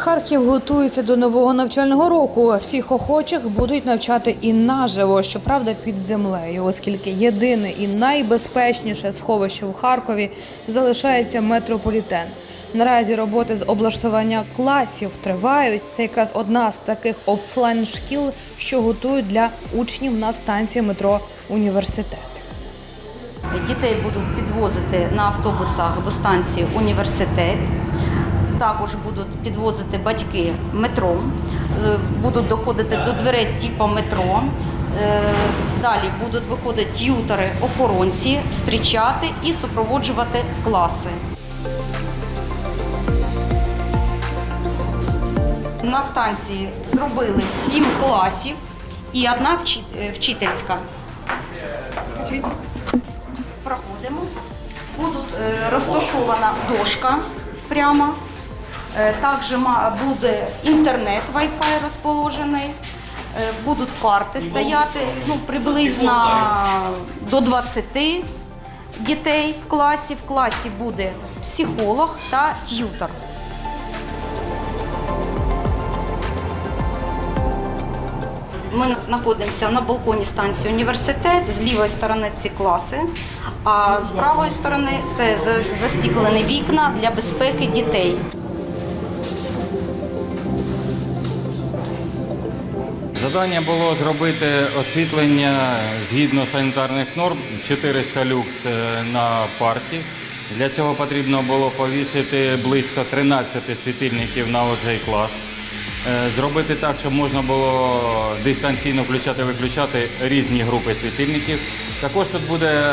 Харків готується до нового навчального року. Всіх охочих будуть навчати і наживо, щоправда, під землею, оскільки єдине і найбезпечніше сховище в Харкові залишається метрополітен. Наразі роботи з облаштування класів тривають. Це якраз одна з таких офлайн шкіл, що готують для учнів на станції метро університет. Дітей будуть підвозити на автобусах до станції університет. Також будуть підвозити батьки метро, Е, будуть доходити до дверей типу метро. Е, Далі будуть виходити т'ютери, охоронці, зустрічати і супроводжувати в класи. На станції зробили сім класів і одна е, вчительська. Проходимо. Будуть розташована дошка прямо. Е, Також ма- буде інтернет Wi-Fi розположений. Е, Будуть парти стояти ну, приблизно до 20 дітей в класі. В класі буде психолог та т'ютор. Ми знаходимося на балконі станції університет. З лівої сторони ці класи, а з правої сторони це застіклені вікна для безпеки дітей. Завдання було зробити освітлення згідно санітарних норм 400 люкс е, на парті. Для цього потрібно було повісити близько 13 світильників на оцей клас. Е, Зробити так, щоб можна було дистанційно включати-виключати різні групи світильників. Також тут буде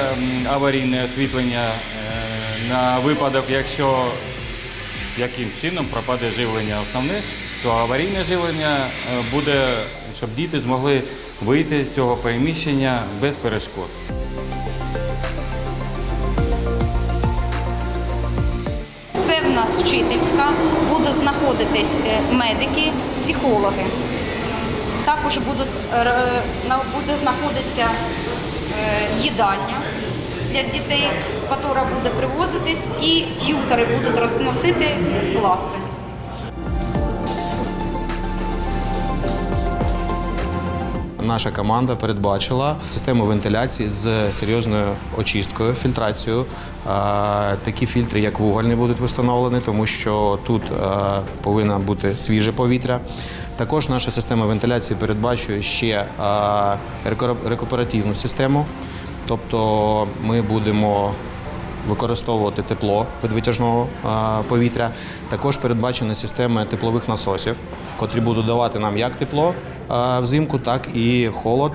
аварійне освітлення е, на випадок, якщо яким чином пропаде живлення основне, то аварійне живлення е, буде, щоб діти змогли вийти з цього приміщення без перешкод. Це в нас вчительська, будуть знаходитись е, медики, психологи. Також будуть, е, буде знаходитися їдальня для дітей, яка буде привозитись, і т'ютери будуть розносити в класи. Наша команда передбачила систему вентиляції з серйозною очисткою, фільтрацією. Такі фільтри, як вугольні, будуть встановлені, тому що тут повинно бути свіже повітря. Також наша система вентиляції передбачує ще рекуперативну систему, тобто ми будемо використовувати тепло від витяжного повітря. Також передбачена система теплових насосів, котрі будуть давати нам як тепло взимку, так і холод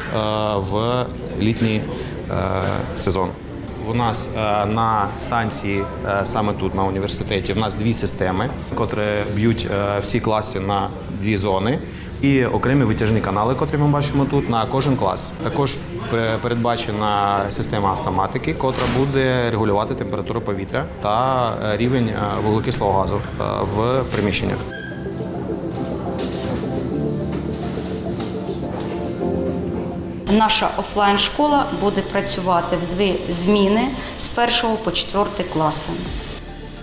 в літній е, сезон. У нас е, на станції, е, саме тут на університеті, в нас дві системи, котрі б'ють всі класи на дві зони. І окремі витяжні канали, котрі ми бачимо тут, на кожен клас. Також передбачена система автоматики, котра буде регулювати температуру повітря та рівень вуглекислого газу в приміщеннях. Наша офлайн школа буде працювати в дві зміни з першого по 4 класи.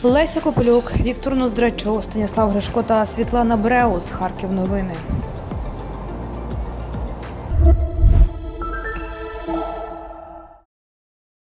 Леся Копилюк, Віктор Ноздрачов, Станіслав Гришко та Світлана Бреус. Харків новини.